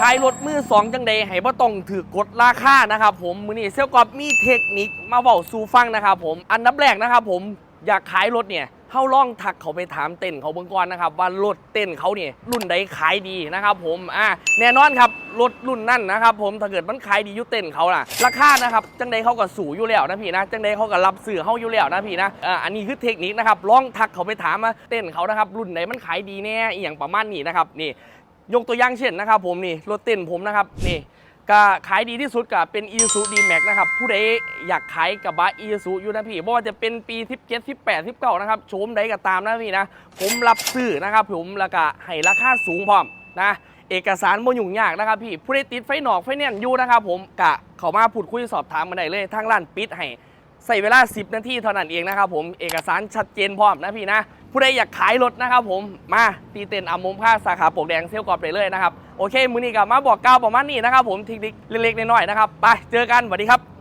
ขายรถมือสองจังใดให้บ่ต้องถือกดราคานะครับผมมือนี้เซลกอบมีเทคนิคมาเว้าสู่ฟังนะครับผมอันดับแรกนะครับผมอยากขายรถเนี่ยเฮาล่องทักเขาไปถามเต้นเขาเบิ่งก่อนนะครับ ว่ารถเต้นเขาเนี่ยรุ่นใดขายดีนะครับผมอ่าแน่นอนครับรถรุ่นนั่นนะครับผมถ้าเกิดมันขายดีอยุเต้นเขาล่ะราคานะครับจังใดเขาก็สูอยู่แล้วนะพี่นะจังใดเขาก็รับซื้อเฮาอยู่แล้วนะพี่นะอ่าอันนี้คือเทคนิคนะครับล่องทักเขาไปถามมาเต้นเขานะครับรุ่นไหนมันขายดีแน่อหย่างประมาณนี้นะครับนี่ ยกตัวอย่างเช่นนะครับผมนี่รถเต้นผมนะครับนี่ก็ขายดีที่สุดก็เป็น i s u d m a x นะครับผู้ใดอยากขายกับบะ i s u อยู่นะพี่เพราะว่าจะเป็นปี 17 18 19นะครับโฉมใดก็ตามนะพี่นะ ผมรับซื้อนะครับผมแล้วก็ให้ราคาสูงพร้อมนะเอกสารบ่ยุ่งยากนะครับพี่ผู้ใดติดไฟหนอกไฟแน่นอยู่นะครับผมกะเขามาพูดคุยสอบถามมาได้เลยทางร้านปิดให้ ใส่เวลา 10 นาทีเท่านั้นเองนะครับผมเอกสารชัดเจนพร้อมนะพี่นะผู้ใดอยากขายรถนะครับผมมาตีเต็นอามมค่าสาขาปกแดงเซลกอบไปเลยนะครับโอเคมือนี้กับมาบอกกาวประมาณนี้นะครับผมทคนิคเล็กๆน้อยๆนะครับไปเจอกันสวัสดีครับ